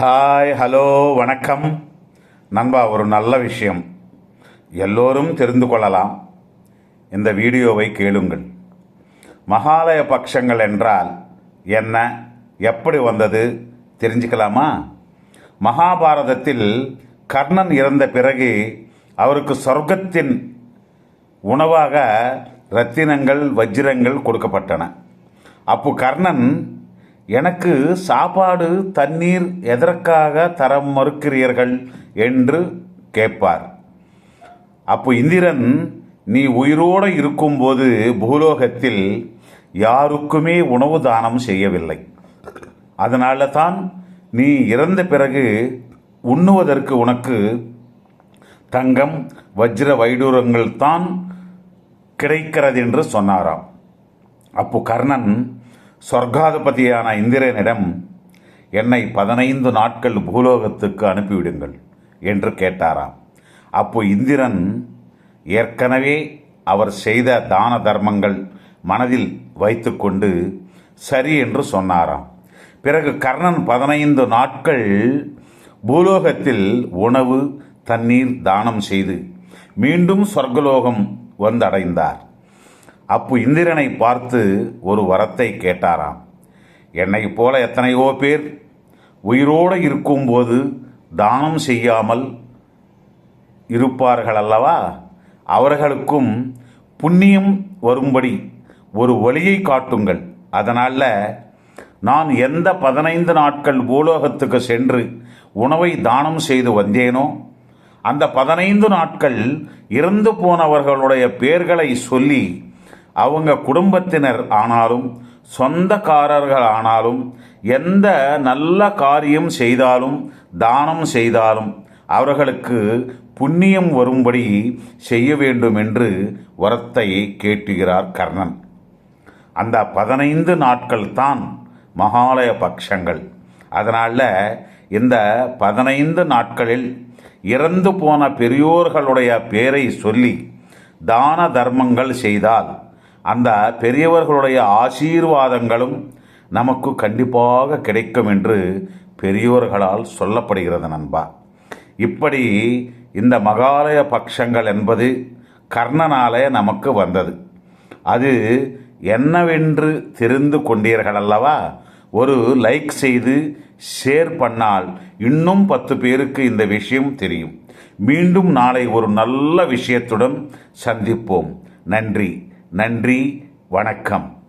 Hi hello வணக்கம். நண்பா ஒரு நல்ல விஷயம். எல்லோரும் தெரிந்து கொள்ளலாம். இந்த வீடியோவை கேளுங்கள். மகாலய பட்சங்கள் என்றால் என்ன? எப்படி வந்தது? தெரிஞ்சுக்கலாமா? மகாபாரதத்தில் கர்ணன் இறந்த பிறகு அவருக்கு சொர்க்கத்தின் உணவாக ரத்தினங்கள் வஜ்ரங்கள் கொடுக்கப்பட்டன. அப்போ கர்ணன் எனக்கு சாப்பாடு தண்ணீர் எதற்காக தர மறுக்கிறீர்கள்? என்று கேட்பார். அப்போ இந்திரன் நீ உயிரோடு இருக்கும்போது பூலோகத்தில் யாருக்குமே உணவு தானம் செய்யவில்லை. அதனால தான் நீ இறந்த பிறகு உண்ணுவதற்கு உனக்கு தங்கம் வஜ்ர வைடூரங்கள் தான் கிடைக்கிறது என்று சொன்னாராம். அப்போ கர்ணன் சொர்க்காதிபதியான இந்திரனிடம் என்னை பதினைந்து நாட்கள் பூலோகத்துக்கு அனுப்பிவிடுங்கள் என்று கேட்டாராம். அப்போ இந்திரன் ஏற்கனவே அவர் செய்த தான தர்மங்கள் மனதில் வைத்துக்கொண்டு சரி என்று சொன்னாராம். பிறகு கர்ணன் பதினைந்து நாட்கள் பூலோகத்தில் உணவு தண்ணீர் தானம் செய்து மீண்டும் சொர்க்கலோகம் வந்தடைந்தார். அப்பு இந்திரனை பார்த்து ஒரு வரத்தை கேட்டாராம். என்னை போல எத்தனையோ பேர் உயிரோடு இருக்கும்போது தானம் செய்யாமல் இருப்பார்கள் அல்லவா? அவர்களுக்கும் புண்ணியம் வரும்படி ஒரு வழியை காட்டுங்கள். அதனால் நான் எந்த பதினைந்து நாட்கள் பூலோகத்துக்கு சென்று உணவை தானம் செய்து வந்தேனோ அந்த பதினைந்து நாட்கள் இறந்து போனவர்களுடைய பெயர்களை சொல்லி அவங்க குடும்பத்தினர் ஆனாலும் சொந்தக்காரர்கள் ஆனாலும் எந்த நல்ல காரியம் செய்தாலும் தானம் செய்தாலும் அவர்களுக்கு புண்ணியம் வரும்படி செய்ய வேண்டும் என்று வரத்தை கேட்டுகிறார் கர்ணன். அந்த பதினைந்து நாட்கள் தான் மகாலய பட்சங்கள் அதனால் இந்த பதினைந்து நாட்களில் இறந்து போன பெரியோர்களுடைய பேரை சொல்லி தான தர்மங்கள் செய்தால் அந்த பெரியவர்களுடைய ஆசீர்வாதங்களும் நமக்கு கண்டிப்பாக கிடைக்கும் என்று பெரியோர்களால் சொல்லப்படுகிறது நண்பா. இப்படி இந்த மகாலய பக்ஷங்கள் என்பது கர்ணனாலே நமக்கு வந்தது. அது என்னவென்று தெரிந்து கொண்டீர்கள் அல்லவா? ஒரு லைக் செய்து ஷேர் பண்ணால் இன்னும் பத்து பேருக்கு இந்த விஷயம் தெரியும். மீண்டும் நாளை ஒரு நல்ல விஷயத்துடன் சந்திப்போம். நன்றி. நன்றி வணக்கம்.